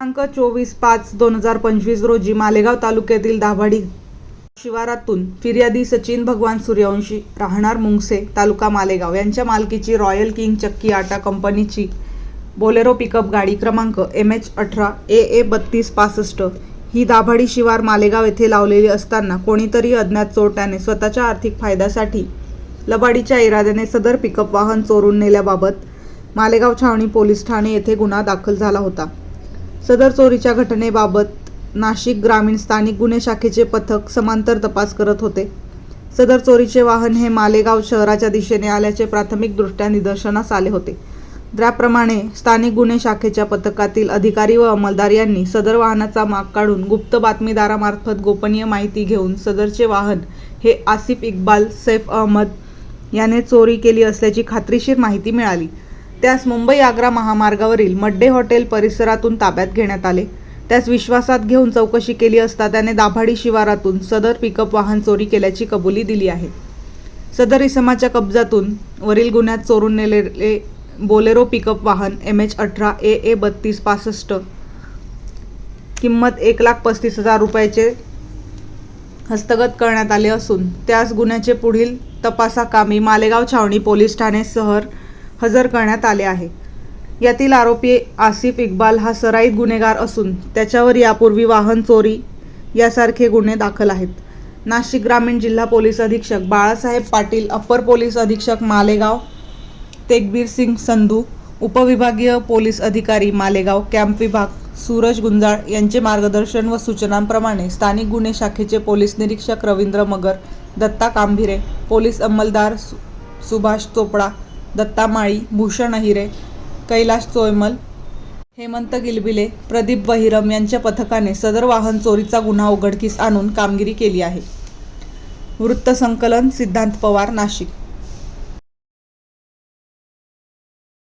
दिनांक चोवीस पाच दोन हजार पंचवीस रोजी मालेगाव तालुक्यातील दाभाडी शिवारातून फिर्यादी सचिन भगवान सूर्यवंशी राहणार मुंगसे तालुका मालेगाव. यांच्या मालकीची रॉयल किंग चक्की आटा कंपनीची बोलेरो पिकअप गाडी क्रमांक एम एच अठरा ए ए बत्तीस पासष्ट ही दाभाडी शिवार मालेगाव येथे लावलेली असताना कोणीतरी अज्ञात चोरट्याने स्वतःच्या आर्थिक फायद्यासाठी लबाडीच्या इराद्याने सदर पिकअप वाहन चोरून नेल्याबाबत मालेगाव छावणी पोलीस ठाणे येथे गुन्हा दाखल झाला होता. सदर चोरीच्या घटनेबाबत नाशिक ग्रामीण स्थानिक गुन्हे शाखेचे पथक समांतर तपास करत होते. सदर चोरीचे वाहन हे मालेगाव शहराच्या दिशेने आल्याचे प्राथमिकदृष्ट्या निदर्शनास आले होते. त्याप्रमाणे स्थानिक गुन्हे शाखेच्या पथकातील अधिकारी व अंमलदार यांनी सदर वाहनाचा माग काढून गुप्त बातमीदारामार्फत गोपनीय माहिती घेऊन सदरचे वाहन हे आसिफ इक्बाल सैफ अहमद याने चोरी केली असल्याची खात्रीशीर माहिती मिळाली. त्यास मुंबई आग्रा महामार्गावरील मड्डे हॉटेल परिसरातून ताब्यात घेण्यात आले. त्यास विश्वासात घेऊन चौकशी केली असता त्याने दाभाडी शिवारातून सदर पिकअप वाहन चोरी केल्याची कबुली दिली आहे. सदर इसमाच्या कब्जातून वरील गुन्ह्यात चोरून नेलेले बोलेरो पिकअप वाहन एम एच अठरा ए ए बत्तीस पासष्ट किंमत एक लाख पस्तीस हजार रुपयाचे हस्तगत करण्यात आले असून त्यास गुन्ह्याचे पुढील तपासाकामी मालेगाव छावणी पोलीस ठाणे शहर हजर करण्यात आले आहे. यातील आरोपी आसिफ इक्बाल हा सराईत गुन्हेगार असून त्याच्यावर यापूर्वी वाहन चोरी यासारखे गुन्हे दाखल आहेत. नाशिक ग्रामीण जिल्हा पोलीस अधीक्षक बाळासाहेब पाटील अप्पर पोलीस अधीक्षक मालेगाव तेगबीर सिंग संधू उपविभागीय पोलीस अधिकारी मालेगाव कॅम्प विभाग सूरज गुंजाळ यांचे मार्गदर्शन व सूचनांप्रमाणे स्थानिक गुन्हे शाखेचे पोलीस निरीक्षक रवींद्र मगर दत्ता कांभिरे पोलीस अंमलदार सु सुभाष चोपडा दत्ता माळी भूषण अहिरे कैलाश चोयमल हेमंत गिलबिले प्रदीप बहिरम यांच्या पथकाने सदर वाहन चोरीचा गुन्हा उघडकीस आणून कामगिरी केली आहे. वृत्तसंकलन सिद्धांत पवार नाशिक.